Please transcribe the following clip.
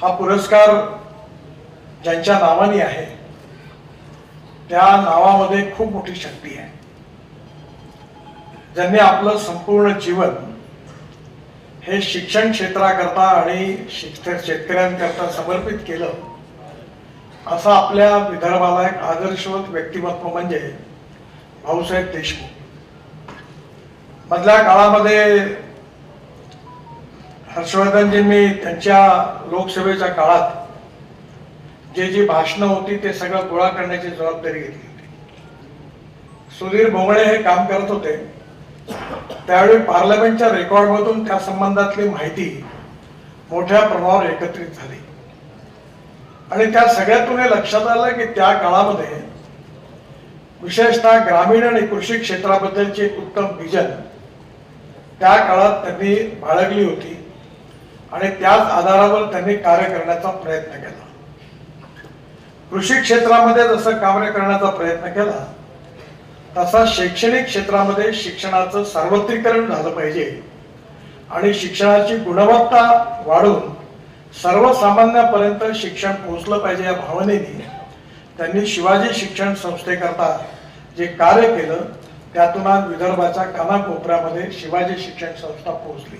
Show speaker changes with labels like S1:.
S1: हा पुरस्कार ज्यांच्या नावाने आहे त्या नावामध्ये खूप मोठी शक्ती आहे. ज्यांनी आपलं संपूर्ण जीवन हे शिक्षण क्षेत्राकरता आणि शेतकऱ्यांकरता समर्पित केलं असं आपल्या विदर्भाला एक आदर्शवत व्यक्तिमत्व म्हणजे भाऊसाहेब देशमुख. मधल्या काळामध्ये हर्षवर्धनजींनी त्यांच्या लोकसभेच्या काळात जे जी भाषणं होती ते सगळं गोळा करण्याची जबाबदारी घेतली होती. सुधीर भोंगळे हे काम करत होते. त्यावेळी पार्लमेंटच्या रेकॉर्डमधून त्या संबंधातली माहिती मोठ्या प्रमाणावर एकत्रित झाली. आणि त्या सगळ्यातून हे लक्षात आलं की त्या काळामध्ये विशेषतः ग्रामीण आणि कृषी क्षेत्राबद्दलची एक उत्तम विजन त्या काळात त्यांनी बाळगली होती. आणि त्याच आधारावर त्यांनी कार्य करण्याचा प्रयत्न केला. कृषी क्षेत्रामध्ये जसं कार्य करण्याचा प्रयत्न केला तसा शैक्षणिक क्षेत्रामध्ये शिक्षणाचं सार्वत्रिकरण झालं पाहिजे आणि शिक्षणाची गुणवत्ता वाढवून सर्वसामान्यापर्यंत शिक्षण पोहोचलं पाहिजे या भावनेने त्यांनी शिवाजी शिक्षण संस्थेकरता जे कार्य केलं त्यातून आज विदर्भाच्या कानाकोपऱ्यामध्ये शिवाजी शिक्षण संस्था पोहोचली.